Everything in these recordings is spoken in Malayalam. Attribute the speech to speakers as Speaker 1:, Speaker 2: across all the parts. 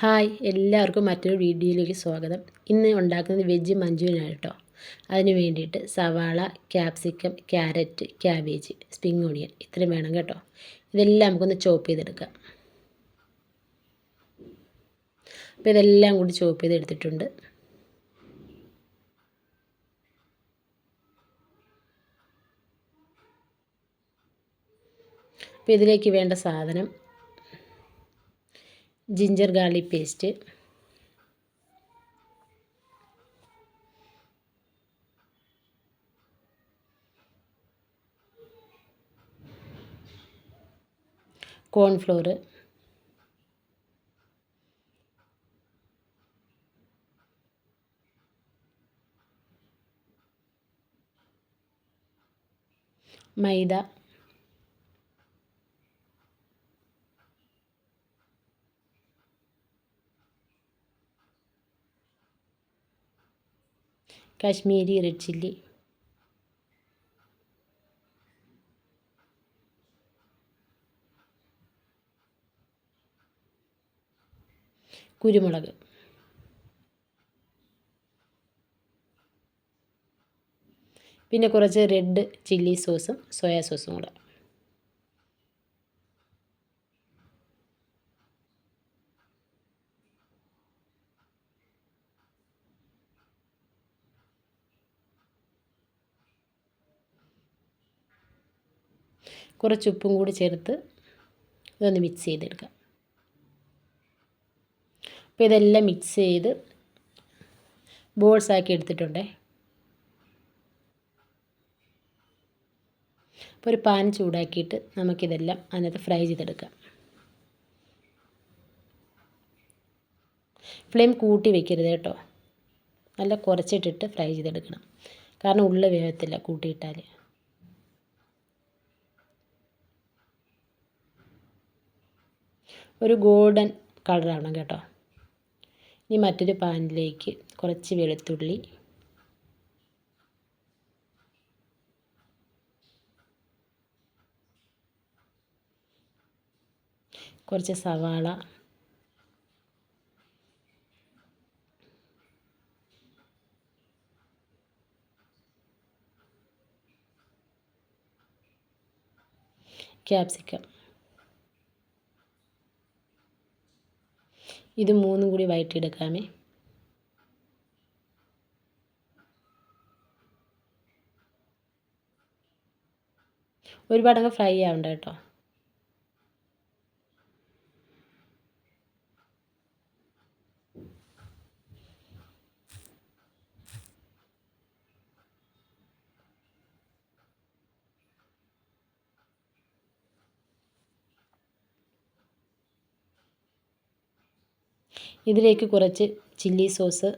Speaker 1: ഹായ് എല്ലാവർക്കും മറ്റൊരു വീഡിയോയിലേക്ക് സ്വാഗതം. ഇന്ന് ഉണ്ടാക്കുന്നത് വെജ് മഞ്ചൂരിയാണ് കേട്ടോ. അതിന് വേണ്ടിയിട്ട് സവാള capsicum carrot cabbage spring onion ഇത്രയും വേണം കേട്ടോ. ഇതെല്ലാം നമുക്കൊന്ന് ചോപ്പ് ചെയ്തെടുക്കാം. അപ്പോൾ ഇതെല്ലാം കൂടി ചോപ്പ് ചെയ്തെടുത്തിട്ടുണ്ട്. അപ്പോൾ ഇതിലേക്ക് വേണ്ട സാധനം ജിഞ്ചർ ഗാർലിക് പേസ്റ്റ് കോൺഫ്ലോർ മൈദ കാശ്മീരി റെഡ് ചില്ലി. കുരുമുളക്. പിന്നെ കുറച്ച് റെഡ് ചില്ലി സോസും സോയാ സോസും കൂടെ. കുറച്ച് ഉപ്പും കൂടി ചേർത്ത് ഇതൊന്ന് മിക്സ് ചെയ്തെടുക്കുക. അപ്പോൾ ഇതെല്ലാം മിക്സ് ചെയ്ത് ബോൾസ് ആക്കി എടുത്തിട്ടുണ്ടേ. അപ്പോൾ ഒരു പാൻ ചൂടാക്കിയിട്ട് നമുക്കിതെല്ലാം അതിനകത്ത് ഫ്രൈ ചെയ്തെടുക്കാം. ഫ്ലെയിം കൂട്ടി വെക്കരുത് കേട്ടോ. നല്ല കുറച്ചിട്ടിട്ട് ഫ്രൈ ചെയ്തെടുക്കണം. കാരണം ഉള്ള വേഗത്തില്ല കൂട്ടിയിട്ടാൽ ഒരു ഗോൾഡൻ കളറാവണം കേട്ടോ. ഇനി മറ്റൊരു പാനിലേക്ക് കുറച്ച് വെളുത്തുള്ളി. കുറച്ച് സവാള. ക്യാപ്സിക്കം. ഇത് മൂന്നും കൂടി വഴറ്റിയെടുക്കാമേ ഒരുപാടങ്ങ് ഫ്രൈ ആവണ്ട കേട്ടോ. ഇതിലേക്ക് കുറച്ച് chilli sauce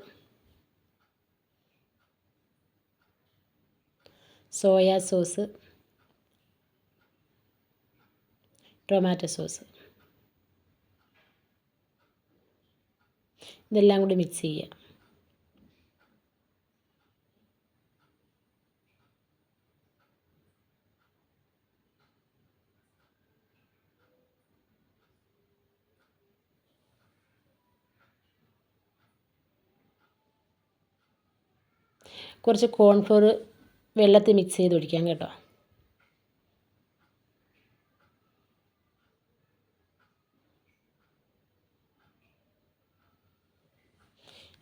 Speaker 1: soya sauce tomato sauce. ഇതെല്ലാം കൂടി മിക്സ് ചെയ്യുക. കുറച്ച് കോൺഫ്ലോർ വെള്ളത്തിൽ മിക്സ് ചെയ്ത് ഒഴിക്കാം കേട്ടോ.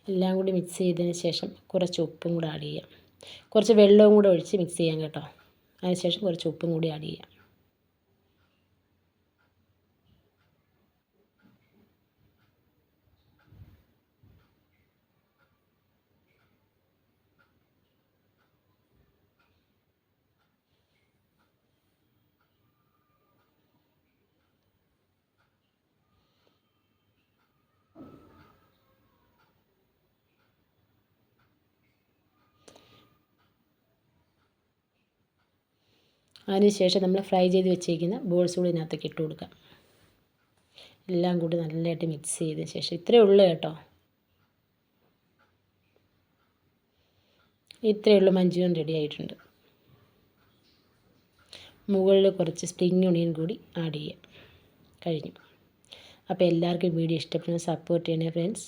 Speaker 1: എല്ലാം കൂടി മിക്സ് ചെയ്തതിന് ശേഷം കുറച്ച് ഉപ്പും കൂടെ ആഡ് ചെയ്യാം. കുറച്ച് വെള്ളവും കൂടെ ഒഴിച്ച് മിക്സ് ചെയ്യാം കേട്ടോ. അതിനുശേഷം കുറച്ച് ഉപ്പും കൂടി ആഡ് ചെയ്യാം. അതിനുശേഷം നമ്മൾ ഫ്രൈ ചെയ്ത് വെച്ചേക്കുന്ന ബോൾസ് കൂടി ഇതിനകത്തേക്ക് ഇട്ട് കൊടുക്കാം എല്ലാം കൂടി നല്ലതായിട്ട് മിക്സ് ചെയ്ത ശേഷം ഇത്രയേ ഉള്ളൂ കേട്ടോ. ഇത്രയേ ഉള്ളൂ മഞ്ചൂരിയൻ റെഡി ആയിട്ടുണ്ട്. മുകളിൽ കുറച്ച് സ്പ്രിങ് ഒണിയൻ കൂടി ആഡ് ചെയ്യാം കഴിഞ്ഞു. അപ്പോൾ എല്ലാവർക്കും വീഡിയോ ഇഷ്ടപ്പെടുന്ന. സപ്പോർട്ട് ചെയ്യണേ ഫ്രണ്ട്സ്